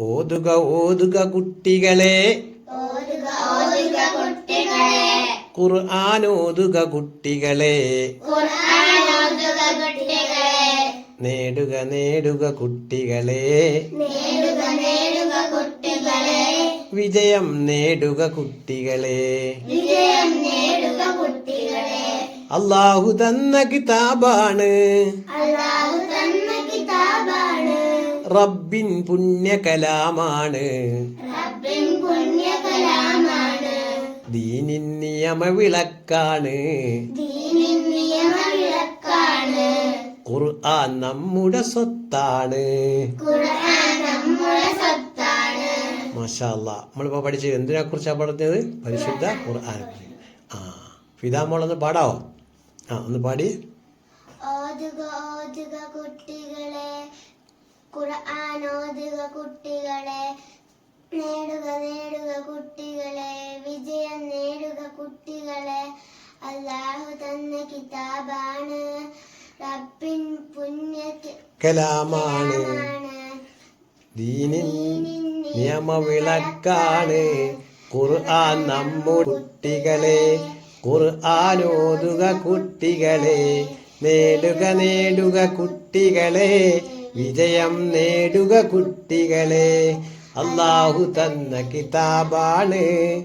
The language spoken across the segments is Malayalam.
ഓതുക ഓതുക കുട്ടികളെ. ഖുർആൻ ഓതുക കുട്ടികളെ. നേടുക നേടുക കുട്ടികളെ. വിജയം നേടുക കുട്ടികളെ. അള്ളാഹു തന്ന കിതാബാണ്. അള്ളാഹു കിതാബാണ് റബ്ബിൻ പുണ്യ കലാമാണ് റബ്ബിൻ പുണ്യകലാമാണ്. ദീനിൻ നിയമ വിളക്കാണ് ദീനിൻ വിളക്കാണ് ഖുർആൻ നമ്മുടെ സ്വത്താണ്. ഖുർആൻ നമ്മുടെ സ്വത്താണ്. മാഷാ അല്ലാ നമ്മളിപ്പോ പഠിച്ചത് എന്തിനെ കുറിച്ചാണ് പഠിച്ചത്? പരിശുദ്ധ ഖുർആൻ ആ ഫിതാമോൾ ഒന്ന് പാടാവോ? ആ ഒന്ന് പാടി. ഓതുക ഓതുക കുട്ടികളെ ഖുർആൻ ഓതുക കുട്ടികളെ നേടുക നേടുക കുട്ടികളെ വിജയം നേടുക കുട്ടികളെ. അല്ലാഹു തന്ന കിതാബാണ്. റബ്ബിൻ പുണ്യ കലാമാണ്. ദീനിൻ നിയമ വിളക്കാണ് ഖുർആൻ നമ്മുടെ കുട്ടികളെ ഖുർആൻ ഓതുക കുട്ടികളെ നേടുക നേടുക കുട്ടികളെ. വിജയം നേടുക കുട്ടികളെ. അള്ളാഹു തന്ന കിതാബാണ്.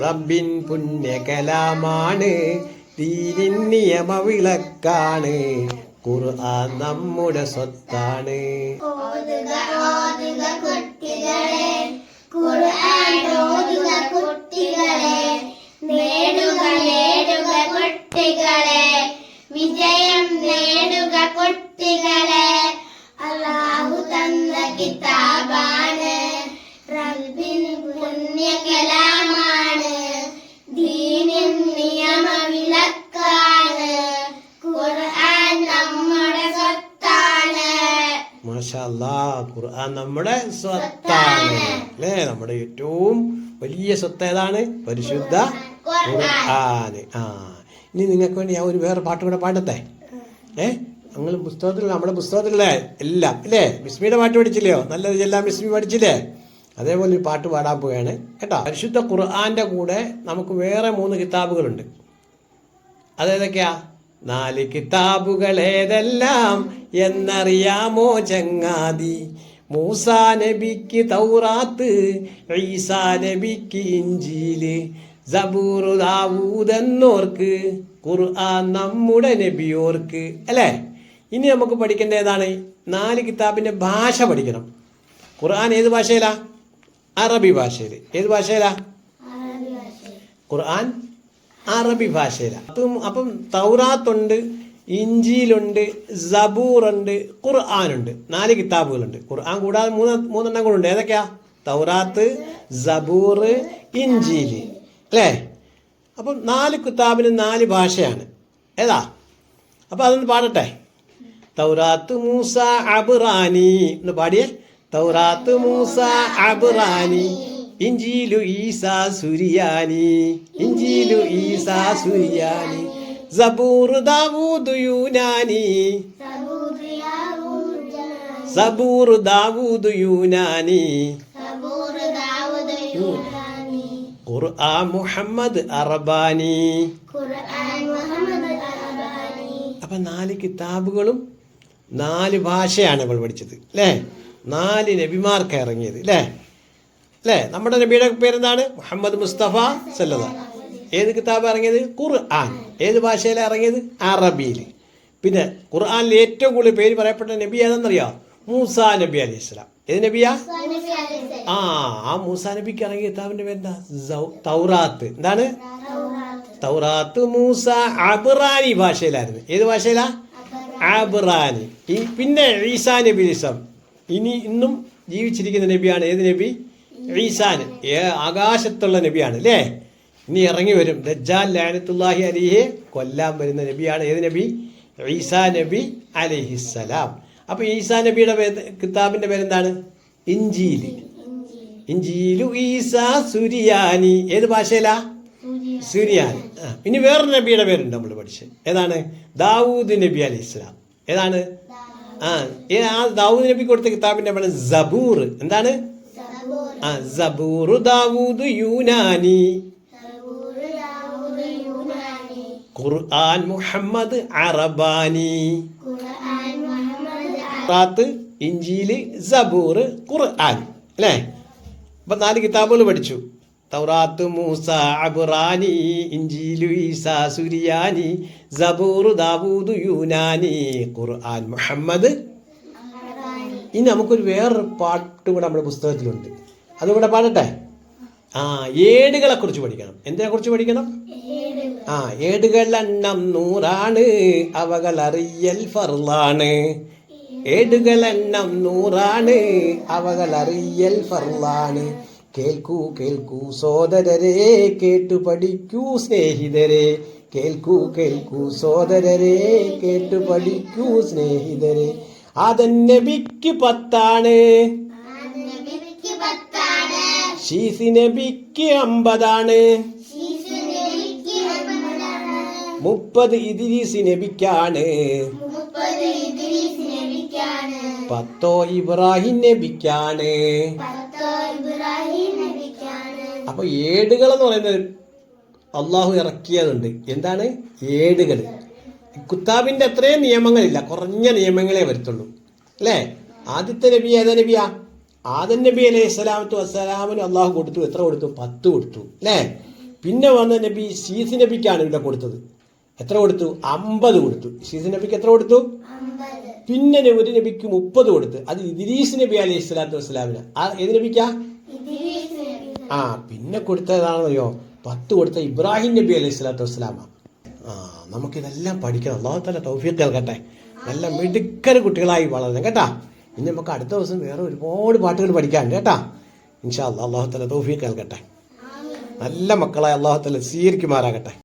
റബ്ബിൻ പുണ്യകലാമാണ്. തീരിൻ നിയമവിളക്കാണ്. നിയമ വിളക്കാണ് ഖുർആൻ നമ്മുടെ സ്വത്താണ്. കുട്ടികളെ. കിതാബാണ്. റബ്ബിൻ പുണ്യകലാമാണ് ദീനിൻ നിയമ വിളക്കാണ് ഖുർആൻ നമ്മുടെ സ്വത്താണ്. മാഷാ അല്ലാ ഖുർആൻ നമ്മുടെ സ്വത്താണ്. അല്ലേ? നമ്മുടെ ഏറ്റവും വലിയ സ്വത്ത് ഏതാണ്? പരിശുദ്ധ ഖുർആൻ. ആ ഇനി നിങ്ങൾക്ക് വേണ്ടി ഞാൻ ഒരു വേറെ പാട്ട് കൂടെ പാടട്ടെ? ഏ? നിങ്ങൾ പുസ്തകത്തിൽ നമ്മുടെ പുസ്തകത്തിലല്ലേ എല്ലാം അല്ലേ? ബിസ്മിയുടെ പാട്ട് പഠിച്ചില്ലയോ? നല്ലത് എല്ലാം ബിസ്മി പഠിച്ചില്ലേ? അതേപോലെ ഒരു പാട്ട് പാടാൻ പോവുകയാണ് കേട്ടോ? പരിശുദ്ധ ഖുർആന്റെ കൂടെ നമുക്ക് വേറെ മൂന്ന് കിതാബുകളുണ്ട്. അതേതൊക്കെയാ? നാല് കിതാബുകൾ ഏതെല്ലാം എന്നറിയാമോ ചങ്ങാതി? മൂസാ നബിക്ക് തൗറാത്ത് ഈസാ നബിക്ക് ഇഞ്ചീൽ. സബൂർ ദാവൂദ് എന്നോർക്ക് ഖുർആൻ നമ്മുടെ നബിയോർക്ക് അല്ലേ? ഇനി നമുക്ക് പഠിക്കേണ്ട ഏതാണ് നാല് കിതാബിന്റെ ഭാഷ പഠിക്കണം. ഖുർആൻ ഏത് ഭാഷയിലാ? അറബി ഭാഷയിൽ ഏത് ഭാഷയിലാ? ഖുർആൻ അറബി ഭാഷയിലാണ് അപ്പം അപ്പം തൗറാത്തുണ്ട് ഇഞ്ചിയിലുണ്ട് സബൂറുണ്ട് ഖുർആാനുണ്ട്. നാല് കിതാബുകളുണ്ട്. ഖുർആൻ കൂടാതെ മൂന്ന് മൂന്നെണ്ണം കൂടെ ഉണ്ട് ഏതൊക്കെയാ? തൗറാത്ത് സബൂർ ഇഞ്ചിയിൽ അല്ലേ? അപ്പം നാല് കിതാബിന് നാല് ഭാഷയാണ്. ഏതാ? അപ്പം അതൊന്ന് പാടട്ടെ. തൗറാത്ത് മൂസ അബ്റാനി. എന്ന് പാടിയേ. തൗറാത്ത് മൂസ അബ്റാനി. ഇഞ്ചിലു ഈസാ സുരിയാനി. ഇഞ്ചിലു ഈസാ സുരിയാനി. സബൂർ ദാവൂദ് യൂനാനി. സബൂർ ദാവൂദ് യൂനാനി. ഖുർആൻ മുഹമ്മദ് അറബാനി. അപ്പൊ നാല് കിതാബുകളും നാല് ഭാഷയാണ് നമ്മൾ പഠിച്ചത് അല്ലേ? നാല് നബിമാർക്ക് ഇറങ്ങിയത് അല്ലേ? അല്ലേ? നമ്മുടെ നബിയുടെ പേരെന്താണ്? മുഹമ്മദ് മുസ്തഫ സല്ലത ഏത് കിതാബ് ഇറങ്ങിയത്? ഖുർആൻ. ഏത് ഭാഷയിലാണ് ഇറങ്ങിയത്? അറബിയിൽ പിന്നെ ഖുർആനിൽ ഏറ്റവും കൂടുതൽ പേര് പറയപ്പെട്ട നബി ഏതെന്നറിയോ മൂസാ നബി അലി ഇസ്ലാം ഏത് നബിയാ? ആ ആ മൂസാ നബിക്ക് ഇറങ്ങിയ കിതാബിന്റെ പേരെന്താ? തൗറാത്ത്. എന്താണ്? തൗറാത്ത്. മൂസ അബ്റാനി ഭാഷയിലായിരുന്നു. ഏത് ഭാഷയിലാ? അബ്റാനി ഈ പിന്നെ ഈസാ നബി ഇസം ഇനി ഇന്നും ജീവിച്ചിരിക്കുന്ന നബിയാണ് ഏത് നബി? ഈസാൻ ഏ ആകാശത്തുള്ള നബിയാണ് അല്ലേ ഇനി ഇറങ്ങി വരും. ദജ്ജാൽ ലാനത്തുല്ലാഹി അലിയെ കൊല്ലാൻ വരുന്ന നബിയാണ് ഏത് നബി? ഈസാ നബി അലിഹിസ്സലാം അപ്പൊ ഈസാ നബിയുടെ പേര് കിതാബിന്റെ പേരെന്താണ്? ഇഞ്ചീൽ ഇഞ്ചീലു ഈസാ സുരിയാനി. ഏത് ഭാഷയിലാ? സുരിയാനി ആ ഇനി വേറെ നബിയുടെ പേരുണ്ട് നമ്മൾ പഠിച്ചത്. ഏതാണ്? ദാവൂദ് നബി അലി ഇസ്ലാം ഏതാണ്? ആ ആ ദാവൂദ് നബി കൊടുത്ത കിതാബിന്റെ പേര് സബൂർ. എന്താണ്? ആ സബൂറു ദാവൂദ് യൂനാനി. ഖുർആൻ മുഹമ്മദ് അറബാനി. ഖുർആൻ മുഹമ്മദ് റാത്ത് ഇഞ്ചീൽ സബൂർ ഖുർആൻ. അല്ലേ? അപ്പൊ നാല് കിതാബുകൾ പഠിച്ചു. തൗറാത്ത് മൂസ അബുറാനി ഇഞ്ചീലു ഈസ സുരിയാനി സബൂർ ദാവൂദ് യൂനാനി ഖുർആൻ മുഹമ്മദ്. ഇനി നമുക്കൊരു വേറൊരു പാട്ട് കൂടെ നമ്മുടെ പുസ്തകത്തിലുണ്ട്. അതുകൂടെ പാടട്ടെ? ആ ഏടുകളെ കുറിച്ച് പഠിക്കണം. എന്തിനെ കുറിച്ച് പഠിക്കണം? ആ ഏടുകൾ എണ്ണം നൂറാണ്. അവകൾ അറിയൽ ഫർലാണ് ഏടുകൾ എണ്ണം നൂറാണ്. അവകൾ അറിയൽ ഫർലാണ് കേൾക്കൂ കേൾക്കൂ സോദരരെ കേട്ടു പഠിക്കൂ സ്നേഹിതരെ. കേൾക്കൂ കേൾക്കൂ സോദരരെ കേട്ടു പഠിക്കൂ സ്നേഹിതരെ. ആദൻ നബിക്ക് പത്താണ്. ഷീസി നബിക്ക് അമ്പതാണ്. മുപ്പത് ഇദിരീസ് നബിക്കാണ്. പത്തോ ഇബ്രാഹിം നബിക്കാണ്. നബിക്കാണ് അപ്പൊ ഏടുകൾ എന്ന് പറയുന്നത് അള്ളാഹു ഇറക്കിയതുണ്ട്. എന്താണ്? ഏടുകൾ. കുത്താബിന്റെ അത്രയും നിയമങ്ങളില്ല. കുറഞ്ഞ നിയമങ്ങളെ വരത്തുള്ളൂ. അല്ലേ? ആദ്യത്തെ നബി ഏതാ നബിയാ? ആദൻ നബി അലൈഹി സ്വലാമത്തു വസ്സലാമിന് അള്ളാഹു കൊടുത്തു. എത്ര കൊടുത്തു? പത്ത് കൊടുത്തു. അല്ലേ? പിന്നെ വന്ന നബി സീസ് നബിക്കാണ് ഇവിടെ കൊടുത്തത്. എത്ര കൊടുത്തു? അമ്പത് കൊടുത്തു. സീസ് നബിക്ക് എത്ര കൊടുത്തു? പിന്നെ ഒരു നബിക്ക് മുപ്പത് കൊടുത്തു. അത് ഇദ്രീസ് നബി അലൈഹി സ്വലാത്തു വസ്സലാമിന്. ഏത് നബിക്കാ? ആ പിന്നെ കൊടുത്തതാണെന്നറിയോ? പത്ത് കൊടുത്ത ഇബ്രാഹിം നബി അലൈഹി സ്വലാത്തു വസ്സലാമ. ആ നമുക്കിതെല്ലാം പഠിക്കണം. അള്ളാഹു തല തൗഫീഖ് കേൾക്കട്ടെ നല്ല മിടുക്കര കുട്ടികളായി വളരണം കേട്ടാ? ഇനി നമുക്ക് അടുത്ത ദിവസം വേറെ ഒരുപാട് പാട്ടുകൾ പഠിക്കാനുണ്ട് കേട്ടാ? ഇൻഷാ അള്ളാഹു തല തൗഫീഖ് കേൾക്കട്ടെ നല്ല മക്കളായി അള്ളാഹു തല സ്വീകരിക്കുമാറാകട്ടെ.